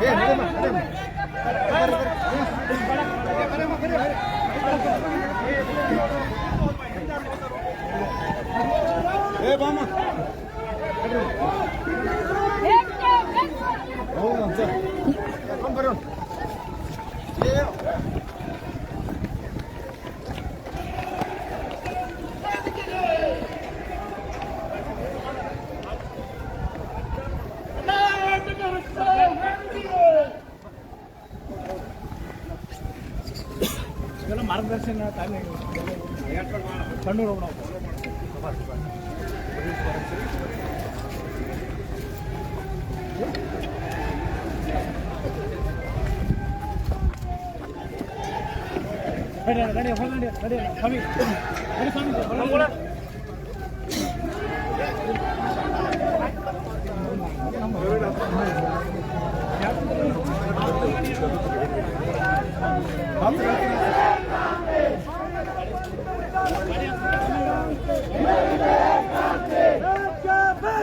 ಏ ಇದೆಲ್ಲ ಮಾರ್ಗದರ್ಶನ ತಾನೇ ಕಣ್ಣೂರು ನಾವು ನಡಿ ನಡಿ ಹೊರಗೆ ನಡಿ ನಡಿ ಸ್ವಾಮಿ ನಡಿ ಸ್ವಾಮಿ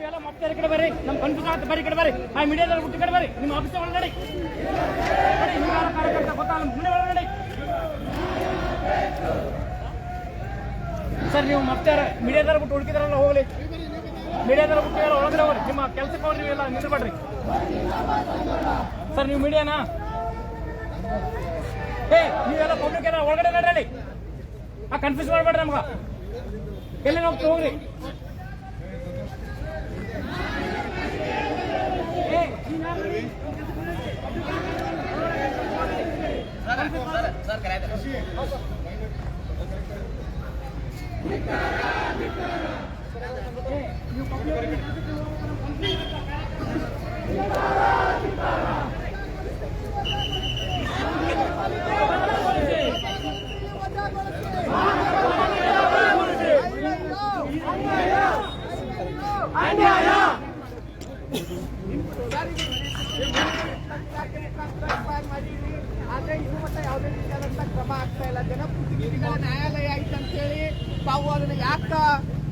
ನೀವೆಲ್ಲ ಮತ್ತೆ ಈ ಕಡೆ ಬರ್ರಿ. ನಮ್ಮ ಕನ್ಫ್ಯೂಸ್ ಆಗುತ್ತೆ ಬರ್ರಿ ಈ ಕಡೆ ಬರ್ರಿ. ಆ ಮೀಡಿಯಾದಲ್ಲಿ ಬಿಟ್ಟು ಈ ಕಡೆ ಬರ್ರಿ. ನಿಮ್ಮ ಆಫೀಸ್ ಒಳಗಡೆ ನೀವು ಕಾರ್ಯಕರ್ತ ಗೊತ್ತಾಗಲ್ಲ. ಮುಂದೆ ಒಳಗಡೆ ಸರ್, ನೀವು ಮತ್ತೆ ಮೀಡಿಯಾದಾರ ಬಿಟ್ಟು ಹುಡುಕಿದ್ರಲ್ಲ, ಹೋಗಲಿ. ಮೀಡಿಯಾದಾರ ಬಿಟ್ಟು ಎಲ್ಲ ಒಳಗಡೆ ಹೋಗ್ರಿ ನಿಮ್ಮ ಕೆಲಸಕ್ಕೆ ಹೋಗ್ರಿ, ನೀವೆಲ್ಲ ನಿಂದ್ರಬೇಡ್ರಿ ಸರ್, ನೀವು ಮೀಡಿಯಾನಾ? ಏ, ನೀವೆಲ್ಲ ಪಬ್ಲಿಕ್ ಎಲ್ಲ ಒಳಗಡೆ ನಡ್ರಿ. ಆ ಕನ್ಫ್ಯೂಸ್ ಮಾಡ್ಬೇಡ್ರಿ ನಮ್ಗೆ. ಎಲ್ಲಿ ನೋಡ್ತೀವಿ ಹೋಗ್ರಿ. అన్యాయ అన్యాయ ಆದ್ರೆ ಇದು ಮಟ್ಟ ಯಾವುದೇ ರೀತಿಯಾದಂತ ಕ್ರಮ ಆಗ್ತಾ ಇಲ್ಲ ಜನಪ್ರತಿನಿಧಿಗಳ ನ್ಯಾಯಾಲಯ ಐತೆ ಅಂತ ಹೇಳಿ ತಾವು ಅದನ್ನ ಯಾಕ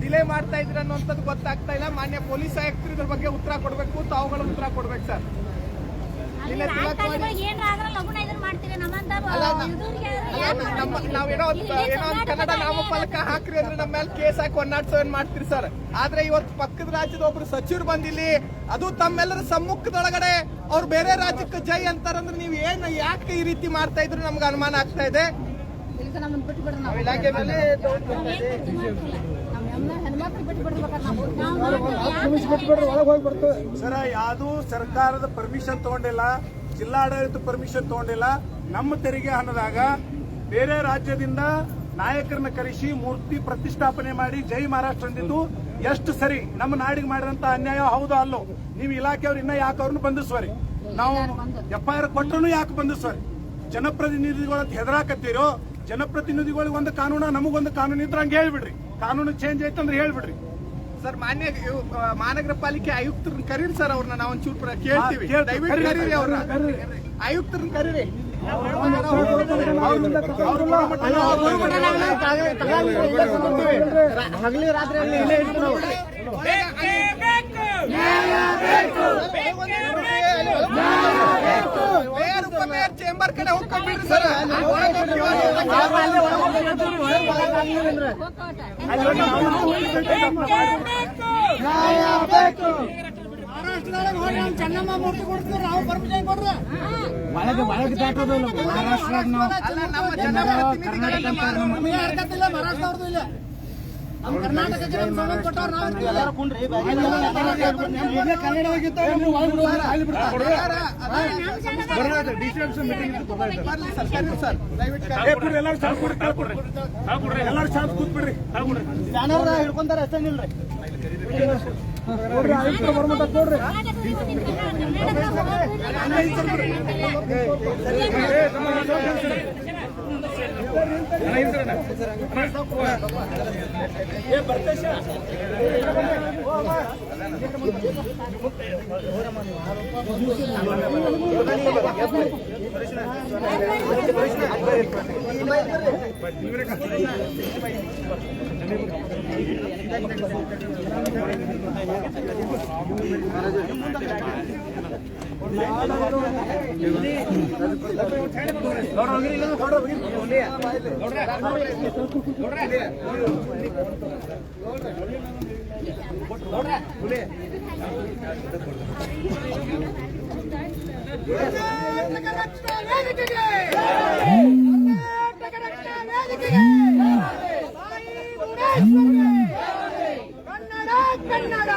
ಡಿಲೇ ಮಾಡ್ತಾ ಇದ್ರ ಅನ್ನೋಂಥದ್ದು ಗೊತ್ತಾಗ್ತಾ ಇಲ್ಲ ಮಾನ್ಯ ಪೊಲೀಸ್ ಆಯುಕ್ತರು ಇದ್ರ ಬಗ್ಗೆ ಉತ್ತರ ಕೊಡ್ಬೇಕು ತಾವುಗಳು ಉತ್ತರ ಕೊಡ್ಬೇಕು ಸರ್ ನಮ್ಮ? ನಾವೇನೋ ಏನೋ ಒಂದ್ ಕನ್ನಡ ನಾಮಫಲಕ ಹಾಕ್ರಿ ಅಂದ್ರೆ ನಮ್ಮ ಮೇಲೆ ಕೇಸ್ ಹಾಕಿ ಒನ್ನಾಡ್ಸೋ ಏನ್ ಮಾಡ್ತೀರಿ ಸರ್ ಆದ್ರೆ ಇವತ್ತು ಪಕ್ಕದ ರಾಜ್ಯದ ಒಬ್ರು ಸಚಿವರು ಬಂದಿಲ್ಲಿ ಅದು ತಮ್ಮೆಲ್ಲರ ಸಮ್ಮುಖದೊಳಗಡೆ ಅವ್ರು ಬೇರೆ ರಾಜ್ಯಕ್ಕೆ ಜೈ ಅಂತಾರಂದ್ರೆ ನೀವು ಏನ್ ಯಾಕೆ ಈ ರೀತಿ ಮಾಡ್ತಾ ಇದ್ರು ನಮ್ಗೆ ಅನುಮಾನ ಆಗ್ತಾ ಇದೆ. ಇಲಾಖೆ ಮೇಲೆ ಸರ ಯಾವುದು ಸರ್ಕಾರದ ಪರ್ಮಿಷನ್ ತಗೊಂಡಿಲ್ಲ ಜಿಲ್ಲಾಡಳಿತ ಪರ್ಮಿಷನ್ ತಗೊಂಡಿಲ್ಲ ನಮ್ಮ ತೆರಿಗೆ ಹಣದಾಗ ಬೇರೆ ರಾಜ್ಯದಿಂದ ನಾಯಕರನ್ನ ಕರೆಸಿ ಮೂರ್ತಿ ಪ್ರತಿಷ್ಠಾಪನೆ ಮಾಡಿ ಜೈ ಮಹಾರಾಷ್ಟ್ರ ಅಂದಿದ್ದು ಎಷ್ಟು ಸರಿ ನಮ್ಮ ನಾಡಿಗೆ ಮಾಡಿದಂತ ಅನ್ಯಾಯ ಹೌದು ಅಲ್ಲೋ? ನೀವು ಇಲಾಖೆಯವ್ರು ಇನ್ನ ಯಾಕೆ ಅವ್ರನ್ನ ಬಂಧಿಸುವರಿ? ನಾವು ಎಫ್ ಐ ಆರ್ ಕೊಟ್ಟರು ಯಾಕೆ ಬಂಧಿಸುವರಿ? ಜನಪ್ರತಿನಿಧಿಗಳ ಹೆದರಾಕತ್ತೀರೋ? ಜನಪ್ರತಿನಿಧಿಗಳಿಗೆ ಒಂದು ಕಾನೂನ ನಮಗೊಂದು ಕಾನೂನು ಇದ್ರೆ ಹಂಗೆ ಹೇಳ್ಬಿಡ್ರಿ. ಕಾನೂನು ಚೇಂಜ್ ಐತಂದ್ರೆ ಹೇಳ್ಬಿಡ್ರಿ. ಸರ್ ಮಾನ್ಯ ಮಹಾನಗರ ಪಾಲಿಕೆ ಆಯುಕ್ತರನ್ನ ಕರೀರಿ ಸರ್ ಅವ್ರನ್ನ ನಾವು ಒಂಚೂರು ಪ್ರ- ಕೇಳ್ತೀವಿ. ದಯವಿಟ್ಟು. ಅವ್ರನ್ನ. ಆಯುಕ್ತರನ್ನ ಕರೀರಿ. ಅವ್ರನ್ನ ರಾತ್ರಿ ಉಪಮೇಯರ್ ಚೇಂಬರ್ ಕಡೆ ಹೋಗ್ಕೊಂಡ್ಬಿಡ್ರಿ ಸರ್ ಒಳಗೆ ಒಳಗೆ ದಾಟೋದಿಲ್ಲ ಮಹಾರಾಷ್ಟ್ರ ಇಲ್ಲ. ನಮ್ಮ ಕರೀರಿ. ಎಲ್ಲರೂ ಸಾಕು ಕೊಡ್ರಿ ಎಲ್ಲರೂ ಸಾಕು ಕೂತ್ಬಿಡ್ರಿ. ಹಿಡ್ಕೊಂತಾರೆ ಅಷ್ಟೇ ನಿಲ್ರಿ ಕರ್ನಾಟಕ ಏ ಬರ್ತೇಶ ಕನ್ನಡ ಕನ್ನಡ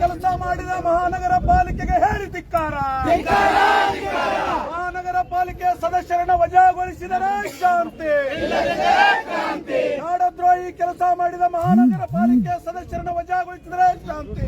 ಕೆಲಸ ಮಾಡಿದ ಮಹಾನಗರ ಪಾಲಿಕೆಗೆ ಹೇಳಿ ಧಿಕ್ಕಾರ. ಮಹಾನಗರ ಪಾಲಿಕೆ ಸದಸ್ಯರನ್ನ ವಜಾಗೊಳಿಸಿದರೆ ಶಾಂತಿ. ಕೆಲಸ ಮಾಡಿದ ಮಹಾನಗರ ಪಾಲಿಕೆ ಸದಸ್ಯರನ್ನು ವಜಾಗೊಳಿಸಿದರೆ ಶಾಂತಿ.